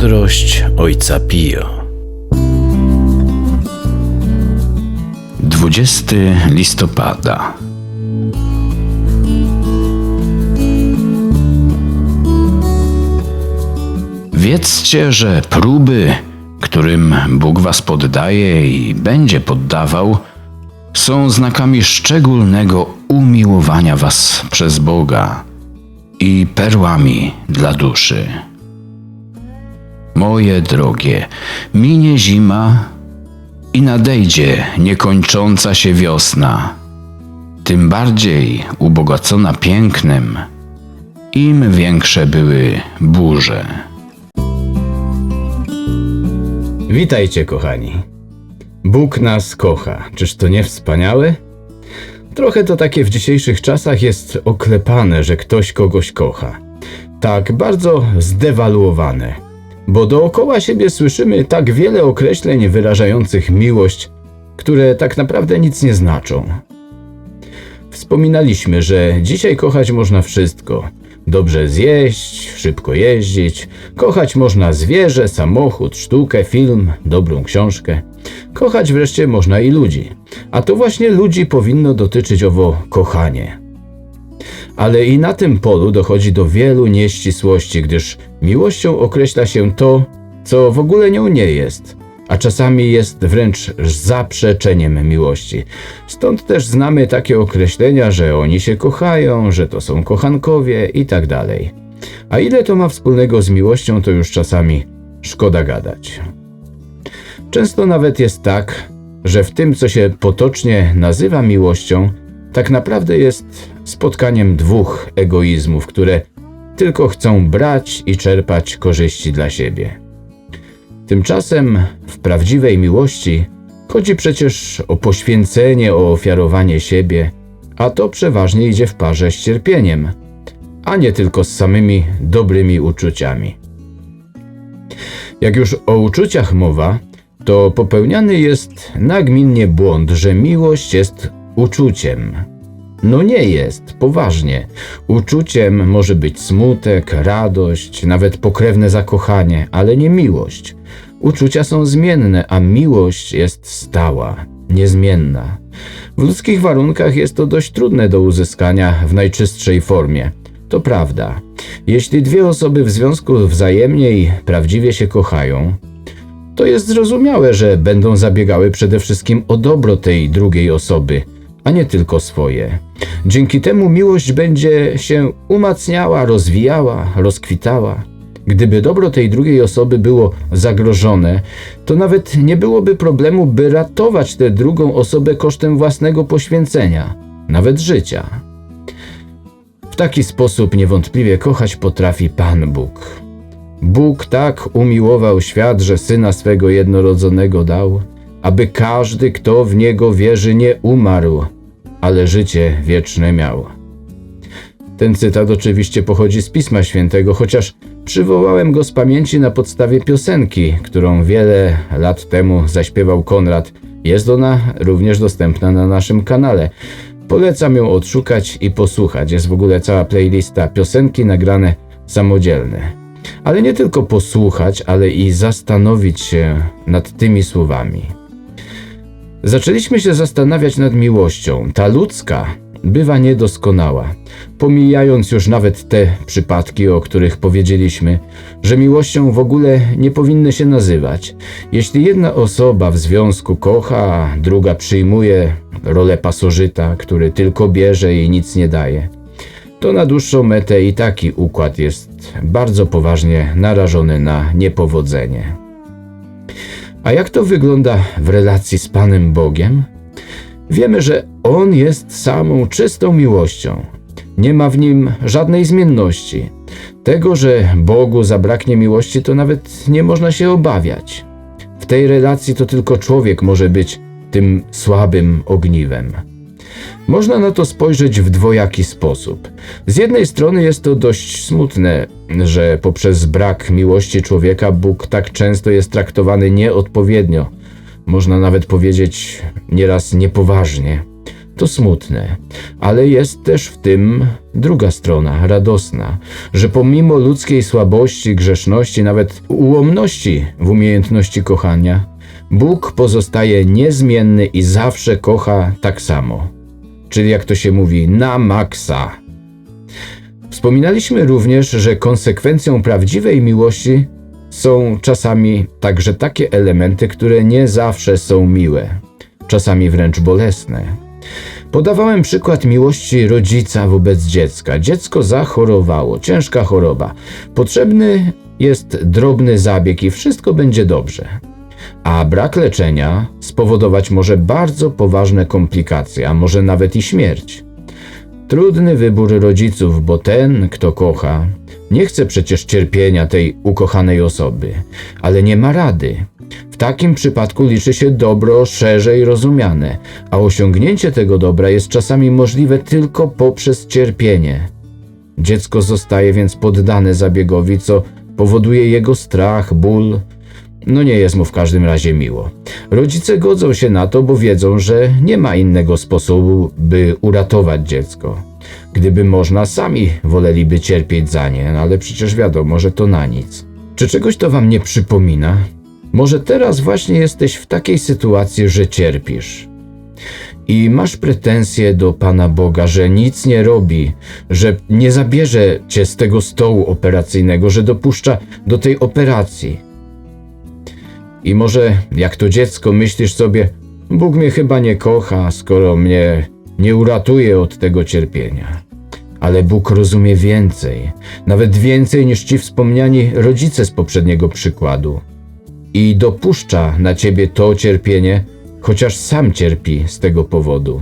Mądrość ojca Pio. 20 listopada. Wiedzcie, że próby, którym Bóg was poddaje i będzie poddawał, są znakami szczególnego umiłowania was przez Boga i perłami dla duszy. Moje drogie, minie zima i nadejdzie niekończąca się wiosna, tym bardziej ubogacona pięknem, im większe były burze. Witajcie, kochani. Bóg nas kocha. Czyż to nie wspaniałe? Trochę to takie w dzisiejszych czasach jest oklepane, że ktoś kogoś kocha. Tak bardzo zdewaluowane. Bo dookoła siebie słyszymy tak wiele określeń wyrażających miłość, które tak naprawdę nic nie znaczą. Wspominaliśmy, że dzisiaj kochać można wszystko. Dobrze zjeść, szybko jeździć, kochać można zwierzę, samochód, sztukę, film, dobrą książkę. Kochać wreszcie można i ludzi. A to właśnie ludzi powinno dotyczyć owo kochanie. Ale i na tym polu dochodzi do wielu nieścisłości, gdyż miłością określa się to, co w ogóle nią nie jest, a czasami jest wręcz zaprzeczeniem miłości. Stąd też znamy takie określenia, że oni się kochają, że to są kochankowie i tak. A ile to ma wspólnego z miłością, to już czasami szkoda gadać. Często nawet jest tak, że w tym, co się potocznie nazywa miłością, tak naprawdę jest spotkaniem dwóch egoizmów, które tylko chcą brać i czerpać korzyści dla siebie. Tymczasem w prawdziwej miłości chodzi przecież o poświęcenie, o ofiarowanie siebie, a to przeważnie idzie w parze z cierpieniem, a nie tylko z samymi dobrymi uczuciami. Jak już o uczuciach mowa, to popełniany jest nagminnie błąd, że miłość jest uczuciem. No nie jest, poważnie. Uczuciem może być smutek, radość, nawet pokrewne zakochanie, ale nie miłość. Uczucia są zmienne, a miłość jest stała, niezmienna. W ludzkich warunkach jest to dość trudne do uzyskania w najczystszej formie. To prawda. Jeśli dwie osoby w związku wzajemnie i prawdziwie się kochają, to jest zrozumiałe, że będą zabiegały przede wszystkim o dobro tej drugiej osoby, a nie tylko swoje. Dzięki temu miłość będzie się umacniała, rozwijała, rozkwitała. Gdyby dobro tej drugiej osoby było zagrożone, to nawet nie byłoby problemu, by ratować tę drugą osobę kosztem własnego poświęcenia, nawet życia. W taki sposób niewątpliwie kochać potrafi Pan Bóg. Bóg tak umiłował świat, że syna swego jednorodzonego dał, aby każdy, kto w niego wierzy, nie umarł, ale życie wieczne miał. Ten cytat oczywiście pochodzi z Pisma Świętego, chociaż przywołałem go z pamięci na podstawie piosenki, którą wiele lat temu zaśpiewał Konrad. Jest ona również dostępna na naszym kanale. Polecam ją odszukać i posłuchać. Jest w ogóle cała playlista piosenki nagrane samodzielne. Ale nie tylko posłuchać, ale i zastanowić się nad tymi słowami. Zaczęliśmy się zastanawiać nad miłością. Ta ludzka bywa niedoskonała. Pomijając już nawet te przypadki, o których powiedzieliśmy, że miłością w ogóle nie powinny się nazywać. Jeśli jedna osoba w związku kocha, a druga przyjmuje rolę pasożyta, który tylko bierze i nic nie daje, to na dłuższą metę i taki układ jest bardzo poważnie narażony na niepowodzenie. A jak to wygląda w relacji z Panem Bogiem? Wiemy, że On jest samą czystą miłością. Nie ma w nim żadnej zmienności. Tego, że Bogu zabraknie miłości, to nawet nie można się obawiać. W tej relacji to tylko człowiek może być tym słabym ogniwem. Można na to spojrzeć w dwojaki sposób. Z jednej strony jest to dość smutne, że poprzez brak miłości człowieka Bóg tak często jest traktowany nieodpowiednio, można nawet powiedzieć nieraz niepoważnie. to smutne, ale jest też w tym druga strona, radosna, że pomimo ludzkiej słabości, grzeszności, nawet ułomności w umiejętności kochania, Bóg pozostaje niezmienny i zawsze kocha tak samo. Czyli jak to się mówi, na maksa. Wspominaliśmy również, że konsekwencją prawdziwej miłości są czasami także takie elementy, które nie zawsze są miłe, czasami wręcz bolesne. Podawałem przykład miłości rodzica wobec dziecka. Dziecko zachorowało, ciężka choroba. Potrzebny jest drobny zabieg i wszystko będzie dobrze. A brak leczenia spowodować może bardzo poważne komplikacje, a może nawet i śmierć. Trudny wybór rodziców, bo ten, kto kocha, nie chce przecież cierpienia tej ukochanej osoby, ale nie ma rady. W takim przypadku liczy się dobro szerzej rozumiane, a osiągnięcie tego dobra jest czasami możliwe tylko poprzez cierpienie. Dziecko zostaje więc poddane zabiegowi, co powoduje jego strach, ból. No nie jest mu w każdym razie miło. Rodzice godzą się na to, bo wiedzą, że nie ma innego sposobu, by uratować dziecko. Gdyby można, sami woleliby cierpieć za nie, no ale przecież wiadomo, że to na nic. Czy czegoś to wam nie przypomina? Może teraz właśnie jesteś w takiej sytuacji, że cierpisz. I masz pretensje do Pana Boga, że nic nie robi, że nie zabierze cię z tego stołu operacyjnego, że dopuszcza do tej operacji. I może jak to dziecko myślisz sobie, Bóg mnie chyba nie kocha, skoro mnie nie uratuje od tego cierpienia. Ale Bóg rozumie więcej, nawet więcej niż ci wspomniani rodzice z poprzedniego przykładu. I dopuszcza na ciebie to cierpienie, chociaż sam cierpi z tego powodu.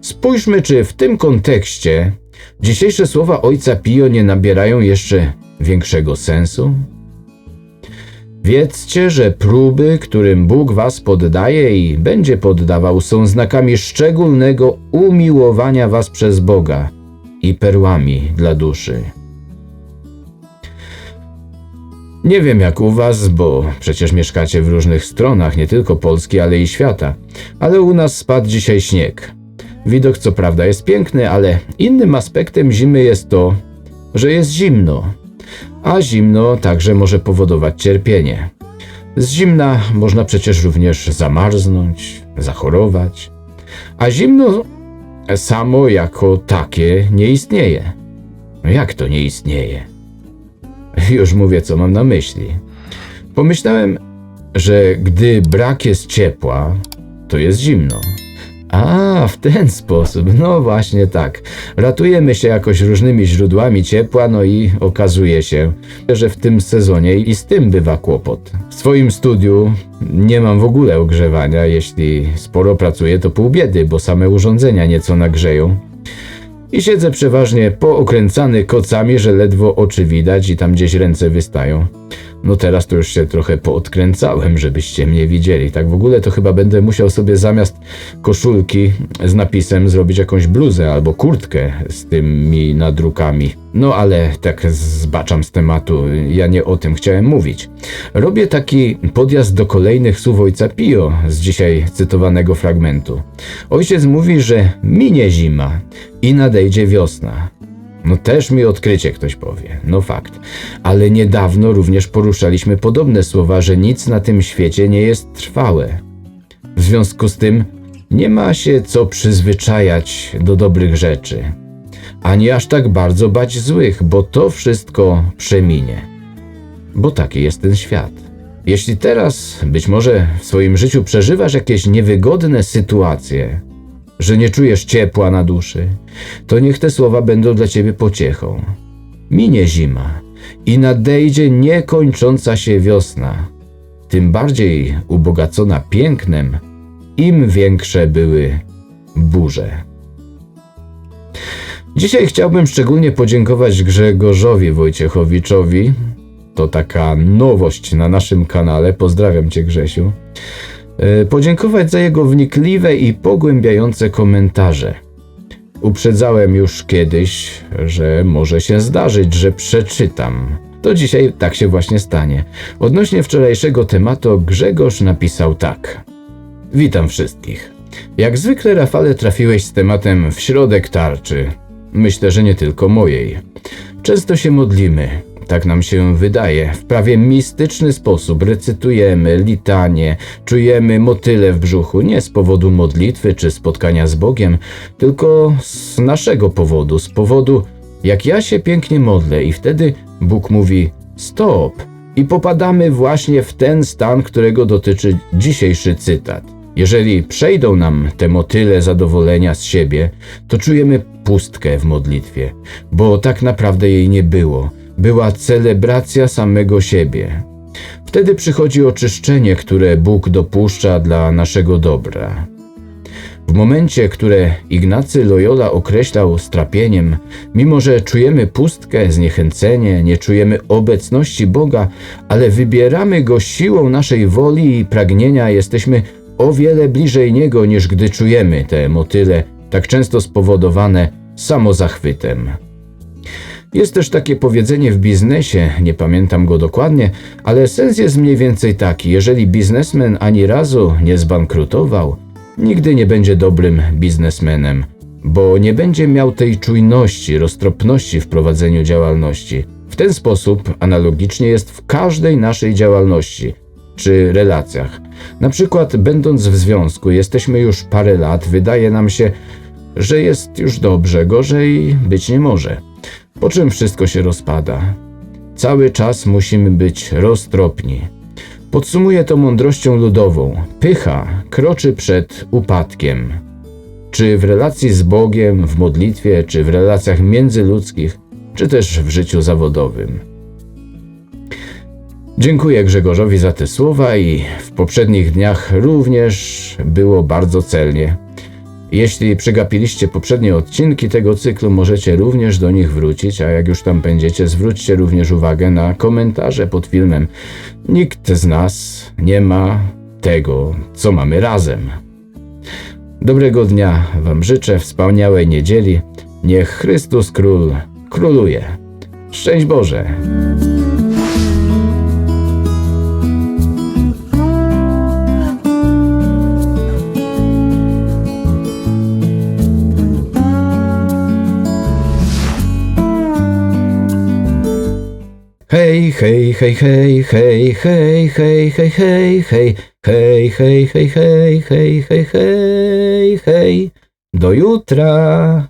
Spójrzmy, czy w tym kontekście dzisiejsze słowa ojca Pio nie nabierają jeszcze większego sensu? Wiedzcie, że próby, którym Bóg was poddaje i będzie poddawał, są znakami szczególnego umiłowania was przez Boga i perłami dla duszy. Nie wiem jak u was, bo przecież mieszkacie w różnych stronach, nie tylko Polski, ale i świata, ale u nas spadł dzisiaj śnieg. Widok co prawda jest piękny, ale innym aspektem zimy jest to, że jest zimno a zimno także może powodować cierpienie. Z zimna można przecież również zamarznąć, zachorować, a zimno samo jako takie nie istnieje. No jak to nie istnieje? Już mówię, co mam na myśli. Pomyślałem, że gdy brak jest ciepła, to jest zimno. A, w ten sposób. No właśnie tak. Ratujemy się jakoś różnymi źródłami ciepła, no i okazuje się, że w tym sezonie i z tym bywa kłopot. W swoim studiu nie mam w ogóle ogrzewania. Jeśli sporo pracuję, to pół biedy, bo same urządzenia nieco nagrzeją. I siedzę przeważnie pookręcany kocami, że ledwo oczy widać i tam gdzieś ręce wystają. No teraz to już się trochę poodkręcałem, żebyście mnie widzieli. Tak w ogóle to chyba będę musiał sobie zamiast koszulki z napisem zrobić jakąś bluzę albo kurtkę z tymi nadrukami. No ale tak zbaczam z tematu, ja nie o tym chciałem mówić. Robię taki podjazd do kolejnych słów ojca Pio z dzisiaj cytowanego fragmentu. Ojciec mówi, że minie zima i nadejdzie wiosna. No też mi odkrycie ktoś powie, no fakt. Ale niedawno również poruszaliśmy podobne słowa, że nic na tym świecie nie jest trwałe. W związku z tym nie ma się co przyzwyczajać do dobrych rzeczy, ani aż tak bardzo bać złych, bo to wszystko przeminie. Bo taki jest ten świat. Jeśli teraz być może w swoim życiu przeżywasz jakieś niewygodne sytuacje, że nie czujesz ciepła na duszy, to niech te słowa będą dla ciebie pociechą. Minie zima i nadejdzie niekończąca się wiosna, tym bardziej ubogacona pięknem, im większe były burze. Dzisiaj chciałbym szczególnie podziękować Grzegorzowi Wojciechowiczowi. To taka nowość na naszym kanale. Pozdrawiam Cię, Grzesiu. E, podziękować za jego wnikliwe i pogłębiające komentarze. Uprzedzałem już kiedyś, że może się zdarzyć, że przeczytam. To dzisiaj tak się właśnie stanie. Odnośnie wczorajszego tematu Grzegorz napisał tak. Witam wszystkich. Jak zwykle, Rafale, trafiłeś z tematem w środek tarczy. Myślę, że nie tylko mojej. Często się modlimy, tak nam się wydaje, w prawie mistyczny sposób recytujemy litanie, czujemy motyle w brzuchu, nie z powodu modlitwy czy spotkania z Bogiem, tylko z naszego powodu, z powodu, jak ja się pięknie modlę, i wtedy Bóg mówi: Stop! I popadamy właśnie w ten stan, którego dotyczy dzisiejszy cytat. Jeżeli przejdą nam te motyle zadowolenia z siebie, to czujemy pustkę w modlitwie, bo tak naprawdę jej nie było. Była celebracja samego siebie. Wtedy przychodzi oczyszczenie, które Bóg dopuszcza dla naszego dobra. W momencie, które Ignacy Loyola określał strapieniem, mimo że czujemy pustkę, zniechęcenie, nie czujemy obecności Boga, ale wybieramy Go siłą naszej woli i pragnienia, jesteśmy o wiele bliżej Niego niż gdy czujemy te motyle, tak często spowodowane samozachwytem. Jest też takie powiedzenie w biznesie, nie pamiętam go dokładnie, ale sens jest mniej więcej taki: jeżeli biznesmen ani razu nie zbankrutował, nigdy nie będzie dobrym biznesmenem, bo nie będzie miał tej czujności, roztropności w prowadzeniu działalności. W ten sposób analogicznie jest w każdej naszej działalności czy relacjach. Na przykład, będąc w związku, jesteśmy już parę lat, wydaje nam się, że jest już dobrze, gorzej być nie może. Po czym wszystko się rozpada. Cały czas musimy być roztropni. Podsumuję to mądrością ludową. Pycha kroczy przed upadkiem. Czy w relacji z Bogiem, w modlitwie, czy w relacjach międzyludzkich, czy też w życiu zawodowym. Dziękuję Grzegorzowi za te słowa i w poprzednich dniach również było bardzo celnie. Jeśli przegapiliście poprzednie odcinki tego cyklu, możecie również do nich wrócić, a jak już tam będziecie, zwróćcie również uwagę na komentarze pod filmem. Nikt z nas nie ma tego, co mamy razem. Dobrego dnia Wam życzę, wspaniałej niedzieli. Niech Chrystus Król króluje. Szczęść Boże! Hej, hej, hej, hej, hej, hej, hej, hej, hej, hej, hej, hej, hej, hej, hej, hej, hej. Do jutra.